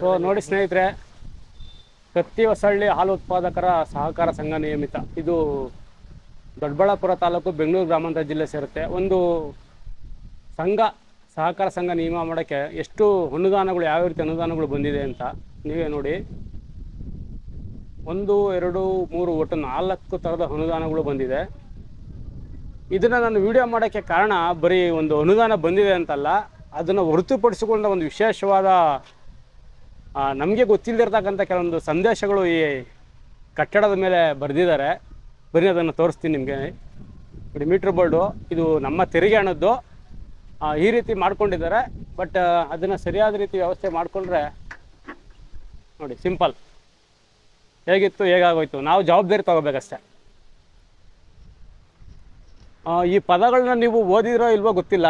So ನೋಡಿ ಸ್ನೇಹಿತರೆ ಕತ್ತಿ ಹೊಸಳ್ಳಿ ಹಾಲು ಉತ್ಪಾದಕರ ಸಹಕಾರ ಸಂಘ ನಿಯಮಿತ. ಇದು ದೊಡ್ಡಬಳ್ಳಾಪುರ ತಾಲೂಕು ಬೆಂಗಳೂರು ಗ್ರಾಮಾಂತರ ಜಿಲ್ಲೆ ಸೇರುತ್ತೆ. ಒಂದು ಸಂಘ, ಸಹಕಾರ ಸಂಘ ನಿಯಮ ಮಾಡೋಕ್ಕೆ ಎಷ್ಟು ಅನುದಾನಗಳು, ಯಾವ ರೀತಿ ಅನುದಾನಗಳು ಬಂದಿದೆ ಅಂತ ನೀವೇ ನೋಡಿ. ಒಂದು, ಎರಡು, ಮೂರು, ಒಟ್ಟು ನಾಲ್ಕು ಥರದ ಅನುದಾನಗಳು ಬಂದಿದೆ. ಇದನ್ನು ನಾನು ವಿಡಿಯೋ ಮಾಡೋಕ್ಕೆ ಕಾರಣ ಬರೀ ಒಂದು ಅನುದಾನ ಬಂದಿದೆ ಅಂತಲ್ಲ, ಅದನ್ನು ಹೊರತುಪಡಿಸಿಕೊಂಡ ಒಂದು ವಿಶೇಷವಾದ ನಮಗೆ ಗೊತ್ತಿಲ್ಲದಿರ್ತಕ್ಕಂಥ ಕೆಲವೊಂದು ಸಂದೇಶಗಳು ಈ ಕಟ್ಟಡದ ಮೇಲೆ ಬರೆದಿದ್ದಾರೆ. ಬರೀ ಅದನ್ನು ತೋರಿಸ್ತೀನಿ ನಿಮಗೆ. ನೋಡಿ, ಮೀಟ್ರ್ ಬೋರ್ಡು, ಇದು ನಮ್ಮ ತೆರಿಗೆ ಹಣದ್ದು. ಈ ರೀತಿ ಮಾಡ್ಕೊಂಡಿದ್ದಾರೆ. ಬಟ್ ಅದನ್ನು ಸರಿಯಾದ ರೀತಿ ವ್ಯವಸ್ಥೆ ಮಾಡಿಕೊಂಡ್ರೆ, ನೋಡಿ, ಸಿಂಪಲ್. ಹೇಗಿತ್ತು, ಹೇಗಾಗೋಯ್ತು, ನಾವು ಜವಾಬ್ದಾರಿ ತಗೋಬೇಕಷ್ಟೆ. ಈ ಪದಗಳನ್ನ ನೀವು ಓದಿದ್ರೋ ಇಲ್ವೋ ಗೊತ್ತಿಲ್ಲ.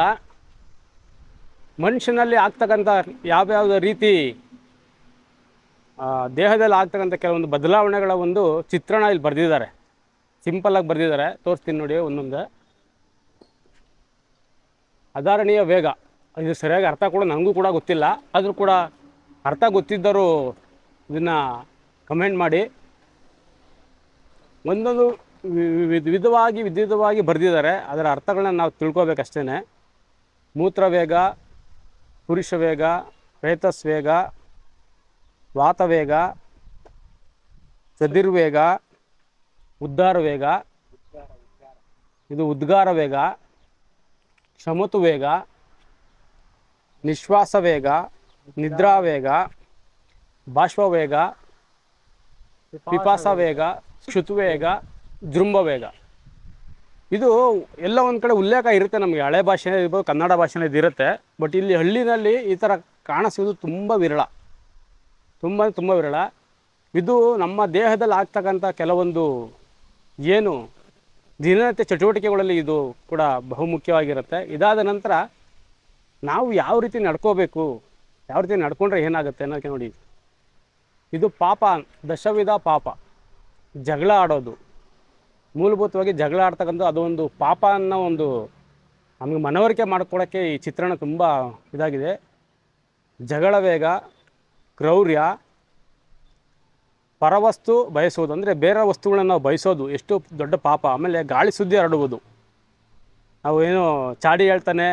ಮನುಷ್ಯನಲ್ಲಿ ಆಗ್ತಕ್ಕಂಥ ಯಾವ್ಯಾವ ರೀತಿ ದೇಹದಲ್ಲಿ ಆಗ್ತಕ್ಕಂಥ ಕೆಲವೊಂದು ಬದಲಾವಣೆಗಳ ಒಂದು ಚಿತ್ರಣ ಇಲ್ಲಿ ಬರೆದಿದ್ದಾರೆ. ಸಿಂಪಲ್ಲಾಗಿ ಬರೆದಿದ್ದಾರೆ. ತೋರಿಸ್ತೀನಿ ನೋಡಿ ಒಂದೊಂದು. ಅಧಾರಣೀಯ ವೇಗ. ಇದು ಸರಿಯಾಗಿ ಅರ್ಥ ಕೂಡ ನನಗೂ ಕೂಡ ಗೊತ್ತಿಲ್ಲ. ಆದರೂ ಕೂಡ ಅರ್ಥ ಗೊತ್ತಿದ್ದರೂ ಇದನ್ನು ಕಮೆಂಟ್ ಮಾಡಿ. ಒಂದೊಂದು ವಿಧವಾಗಿ ವಿಧವಾಗಿ ಬರೆದಿದ್ದಾರೆ. ಅದರ ಅರ್ಥಗಳನ್ನ ನಾವು ತಿಳ್ಕೊಬೇಕಷ್ಟೇ ಮೂತ್ರ ವೇಗ ಪುರುಷ ವೇಗ ಪ್ರೇತಸ್ ವೇಗ ವಾತವೇಗ, ಚದಿರ್ವೇಗ ಉದ್ಧಾರ ವೇಗ ಇದು ಉದ್ಗಾರ ವೇಗ ಕ್ಷಮತು ವೇಗ ನಿಶ್ವಾಸ ವೇಗ ನಿದ್ರಾ ವೇಗ ಬಾಷ್ಪ ವೇಗ ಪಿಪಾಸ ವೇಗ ಕ್ಷುತುವೇಗ ಜೃಂಭ ವೇಗ ಇದು ಎಲ್ಲ ಒಂದು ಕಡೆ ಉಲ್ಲೇಖ ಇರುತ್ತೆ ನಮಗೆ. ಹಳೆ ಭಾಷೆ ಇರ್ಬೋದು, ಕನ್ನಡ ಭಾಷೆನೇ ಇರುತ್ತೆ. ಬಟ್ ಇಲ್ಲಿ ಹಳ್ಳಿನಲ್ಲಿ ಈ ಥರ ಕಾಣಿಸೋದು ತುಂಬ ವಿರಳ. ತುಂಬ ತುಂಬ ವಿರಳ. ಇದು ನಮ್ಮ ದೇಹದಲ್ಲಿ ಆಗ್ತಕ್ಕಂಥ ಕೆಲವೊಂದು ಏನು ದಿನನಿತ್ಯ ಚಟುವಟಿಕೆಗಳಲ್ಲಿ ಇದು ಕೂಡ ಬಹುಮುಖ್ಯವಾಗಿರುತ್ತೆ. ಇದಾದ ನಂತರ ನಾವು ಯಾವ ರೀತಿ ನಡ್ಕೋಬೇಕು, ಯಾವ ರೀತಿ ನಡ್ಕೊಂಡ್ರೆ ಏನಾಗುತ್ತೆ ಅನ್ನೋಕ್ಕೆ ನೋಡಿ. ಇದು ಪಾಪ, ದಶವಿಧ ಪಾಪ. ಜಗಳ ಆಡೋದು. ಮೂಲಭೂತವಾಗಿ ಜಗಳ ಆಡ್ತಕ್ಕಂಥ ಅದೊಂದು ಪಾಪ ಅನ್ನೋ ಒಂದು ನಮಗೆ ಮನವರಿಕೆ ಮಾಡ್ಕೊಳ್ಳೋಕ್ಕೆ ಈ ಚಿತ್ರಣ ತುಂಬ ಇದಾಗಿದೆ. ಜಗಳ ವೇಗ ಕ್ರೌರ್ಯ, ಪರವಸ್ತು ಬಯಸೋದು ಅಂದರೆ ಬೇರೆ ವಸ್ತುಗಳನ್ನು ನಾವು ಬಯಸೋದು. ಎಷ್ಟು ದೊಡ್ಡ ಪಾಪ. ಆಮೇಲೆ ಗಾಳಿ ಸುದ್ದಿ ಹರಡುವುದು. ನಾವು ಏನು ಚಾಡಿ ಹೇಳ್ತಾನೆ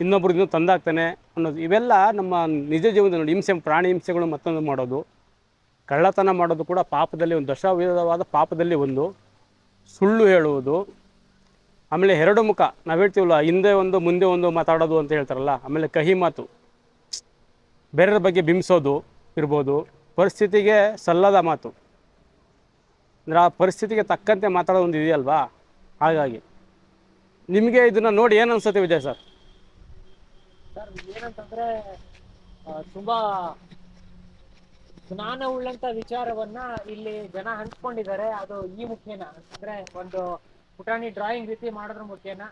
ಇನ್ನೊಬ್ರಿಗೂ ಇನ್ನೂ ತಂದಾಗ್ತಾನೆ ಅನ್ನೋದು. ಇವೆಲ್ಲ ನಮ್ಮ ನಿಜ ಜೀವನದಲ್ಲಿ ನೋಡಿ, ಹಿಂಸೆ, ಪ್ರಾಣಿ ಹಿಂಸೆಗಳು ಮತ್ತೊಂದು ಮಾಡೋದು. ಕಳ್ಳತನ ಮಾಡೋದು ಕೂಡ ಪಾಪದಲ್ಲಿ ಒಂದು, ದಶವಿಧವಾದ ಪಾಪದಲ್ಲಿ ಒಂದು. ಸುಳ್ಳು ಹೇಳುವುದು. ಆಮೇಲೆ ಎರಡು ಮುಖ. ನಾವು ಹೇಳ್ತೀವಲ್ಲ, ಹಿಂದೆ ಒಂದು, ಮುಂದೆ ಒಂದು ಮಾತಾಡೋದು ಅಂತ ಹೇಳ್ತಾರಲ್ಲ, ಆಮೇಲೆ ಕಹಿ ಮಾತು. ಬೇರೆಯವ್ರ ಬಗ್ಗೆ ಬಿಂಬಿಸೋದು ಇರ್ಬೋದು, ಪರಿಸ್ಥಿತಿಗೆ ಸಲ್ಲದ ಮಾತು. ಅಂದರೆ ಆ ಪರಿಸ್ಥಿತಿಗೆ ತಕ್ಕಂತೆ ಮಾತಾಡೋ ಒಂದು ಇದೆಯಲ್ವಾ? ಹಾಗಾಗಿ. ನಿಮಗೆ ಇದನ್ನು ನೋಡಿ ಏನು ಅನ್ಸುತ್ತೆ ವಿಜಯ್ ಸರ್? ಸರ್, ಏನಂತಂದ್ರೆ ತುಂಬಾ ಜ್ಞಾನ ಉಳ್ಳಂತ ವಿಚಾರವನ್ನ ಇಲ್ಲಿ ಜನ ಹಂಚ್ಕೊಂಡಿದ್ದಾರೆ. ಅದು ಈ ಮುಖ್ಯನ ಅಂದ್ರೆ ಒಂದು ಪುಟಾಣಿ ಡ್ರಾಯಿಂಗ್ ರೀತಿ ಮಾಡೋದ್ರ ಮುಖೇನ.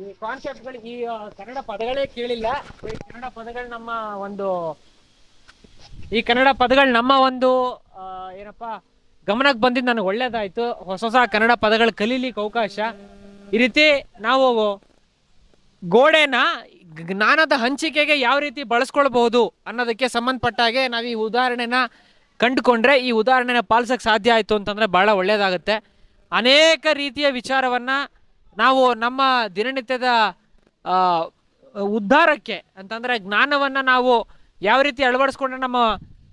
ಈ ಕಾನ್ಸೆಪ್ಟ್ಗಳು ಈ ಕನ್ನಡ ಪದಗಳೇ ಕೇಳಿಲ್ಲ. ಈ ಕನ್ನಡ ಪದಗಳು ನಮ್ಮ ಒಂದು, ಈ ಕನ್ನಡ ಪದಗಳು ನಮ್ಮ ಒಂದು ಏನಪ್ಪ ಗಮನಕ್ಕೆ ಬಂದಿದ್ದು ನನಗೆ ಒಳ್ಳೇದಾಯ್ತು. ಹೊಸ ಹೊಸ ಕನ್ನಡ ಪದಗಳು ಕಲೀಲಿಕ್ಕೆ ಅವಕಾಶ. ಈ ರೀತಿ ನಾವು ಗೋಡೆನ ಜ್ಞಾನದ ಹಂಚಿಕೆಗೆ ಯಾವ ರೀತಿ ಬಳಸ್ಕೊಳ್ಬಹುದು ಅನ್ನೋದಕ್ಕೆ ಸಂಬಂಧಪಟ್ಟ ಹಾಗೆ ನಾವು ಈ ಉದಾಹರಣೆನ ಕಂಡುಕೊಂಡ್ರೆ ಈ ಉದಾಹರಣೆನ ಪಾಲಿಸೋಕೆ ಸಾಧ್ಯ ಆಯಿತು ಅಂತಂದರೆ ಭಾಳ ಒಳ್ಳೆಯದಾಗುತ್ತೆ ಅನೇಕ ರೀತಿಯ ವಿಚಾರವನ್ನು ನಾವು ನಮ್ಮ ದಿನನಿತ್ಯದ ಉದ್ಧಾರಕ್ಕೆ ಅಂತಂದರೆ ಜ್ಞಾನವನ್ನು ನಾವು ಯಾವ ರೀತಿ ಅಳವಡಿಸ್ಕೊಂಡ್ರೆ ನಮ್ಮ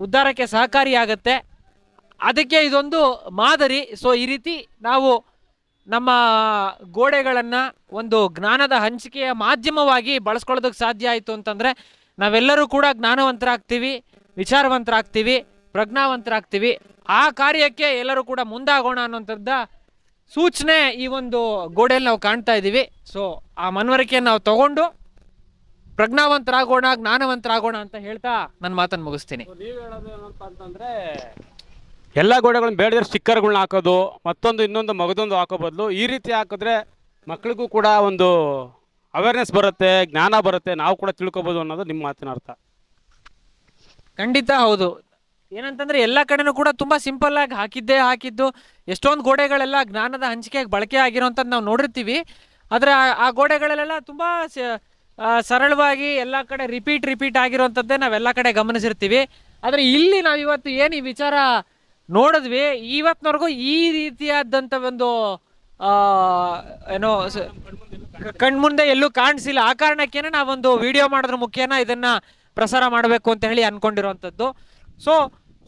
ಉದ್ಧಾರಕ್ಕೆ ಸಹಕಾರಿಯಾಗುತ್ತೆ. ಅದಕ್ಕೆ ಇದೊಂದು ಮಾದರಿ. ಸೊ ಈ ರೀತಿ ನಾವು ನಮ್ಮ ಗೋಡೆಗಳನ್ನು ಒಂದು ಜ್ಞಾನದ ಹಂಚಿಕೆಯ ಮಾಧ್ಯಮವಾಗಿ ಬಳಸ್ಕೊಳ್ಳೋದಕ್ಕೆ ಸಾಧ್ಯ ಆಯಿತು ಅಂತಂದರೆ ನಾವೆಲ್ಲರೂ ಕೂಡ ಜ್ಞಾನವಂತರಾಗ್ತೀವಿ, ವಿಚಾರವಂತರಾಗ್ತೀವಿ, ಪ್ರಜ್ಞಾವಂತರಾಗ್ತೀವಿ. ಆ ಕಾರ್ಯಕ್ಕೆ ಎಲ್ಲರೂ ಕೂಡ ಮುಂದಾಗೋಣ ಅನ್ನೋಂಥದ್ದ ಸೂಚನೆ ಈ ಒಂದು ಗೋಡೆಯಲ್ಲಿ ನಾವು ಕಾಣ್ತಾ ಇದ್ದೀವಿ. ಸೊ ಆ ಮನವರಿಕೆಯನ್ನು ನಾವು ತಗೊಂಡು ಪ್ರಜ್ಞಾವಂತರಾಗೋಣ ಜ್ಞಾನವಂತರಾಗೋಣ ಅಂತ ಹೇಳ್ತಾ ನನ್ನ ಮಾತನ್ನು ಮುಗಿಸ್ತೀನಿ. ನೀವು ಹೇಳೋದು ಏನಪ್ಪ ಅಂತಂದರೆ ಎಲ್ಲ ಗೋಡೆಗಳನ್ನ ಬೇಡದ್ರೆ ಸ್ಟಿಕ್ಕರ್ಗಳನ್ನ ಹಾಕೋದು ಮತ್ತೊಂದು ಇನ್ನೊಂದು ಮಗದೊಂದು ಹಾಕೋ ಬದಲು ಈ ರೀತಿ ಹಾಕಿದ್ರೆ ಮಕ್ಕಳಿಗೂ ಕೂಡ ಒಂದು ಅವೇರ್ನೆಸ್ ಬರುತ್ತೆ ಜ್ಞಾನ ಬರುತ್ತೆ ನಾವು ಕೂಡ ತಿಳ್ಕೊಬೋದು ಅನ್ನೋದು ನಿಮ್ಮ ಮಾತಿನ ಅರ್ಥ. ಖಂಡಿತ ಹೌದು. ಏನಂತಂದ್ರೆ ಎಲ್ಲ ಕಡೆನೂ ಕೂಡ ತುಂಬಾ ಸಿಂಪಲ್ ಆಗಿ ಹಾಕಿದ್ದೇ ಹಾಕಿದ್ದು, ಎಷ್ಟೊಂದು ಗೋಡೆಗಳೆಲ್ಲ ಜ್ಞಾನದ ಹಂಚಿಕೆಗೆ ಬಳಕೆ ಆಗಿರೋಂಥದ್ದು ನಾವು ನೋಡಿರ್ತೀವಿ. ಆದರೆ ಆ- ಗೋಡೆಗಳಲ್ಲೆಲ್ಲ ತುಂಬ ಸರಳವಾಗಿ ಎಲ್ಲ ಕಡೆ ರಿಪೀಟ್ ರಿಪೀಟ್ ಆಗಿರೋಂಥದ್ದೇ ನಾವೆಲ್ಲ ಕಡೆ ಗಮನಿಸಿರ್ತೀವಿ. ಆದರೆ ಇಲ್ಲಿ ನಾವು ಇವತ್ತು ಏನು ಈ ವಿಚಾರ ನೋಡಿದ್ವಿ ಇವತ್ತಿನವರೆಗೂ ಈ ರೀತಿಯಾದಂಥ ಒಂದು ಏನೋ ಕಣ್ಮುಂದೆ ಎಲ್ಲೂ ಕಾಣಿಸಿಲ್ಲ. ಆ ಕಾರಣಕ್ಕೇನೆ ನಾವೊಂದು ವಿಡಿಯೋ ಮಾಡೋದ್ರ ಮುಖ್ಯನ ಇದನ್ನ ಪ್ರಸಾರ ಮಾಡಬೇಕು ಅಂತ ಹೇಳಿ ಅನ್ಕೊಂಡಿರುವಂಥದ್ದು ಸೊ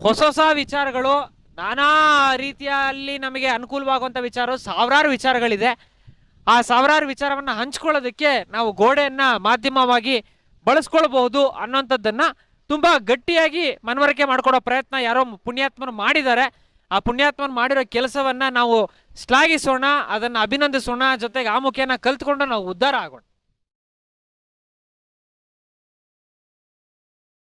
ಹೊಸ ಹೊಸ ವಿಚಾರಗಳು ನಾನಾ ರೀತಿಯಲ್ಲಿ ನಮಗೆ ಅನುಕೂಲವಾಗುವಂಥ ವಿಚಾರ ಸಾವಿರಾರು ವಿಚಾರಗಳಿದೆ. ಆ ಸಾವಿರಾರು ವಿಚಾರವನ್ನು ಹಂಚ್ಕೊಳ್ಳೋದಕ್ಕೆ ನಾವು ಗೋಡೆಯನ್ನ ಮಾಧ್ಯಮವಾಗಿ ಬಳಸ್ಕೊಳ್ಬಹುದು ಅನ್ನೋಂಥದ್ದನ್ನ ತುಂಬಾ ಗಟ್ಟಿಯಾಗಿ ಮನವರಿಕೆ ಮಾಡಿಕೊಡೋ ಪ್ರಯತ್ನ ಯಾರೋ ಪುಣ್ಯಾತ್ಮರು ಮಾಡಿದ್ದಾರೆ. ಆ ಪುಣ್ಯಾತ್ಮನ ಮಾಡಿರೋ ಕೆಲಸವನ್ನ ನಾವು ಶ್ಲಾಘಿಸೋಣ, ಅದನ್ನ ಅಭಿನಂದಿಸೋಣ, ಜೊತೆಗೆ ಆ ಮುಖೇನ ಕಲ್ತ್ಕೊಂಡು ನಾವು ಉದ್ಧಾರ ಆಗೋಣ.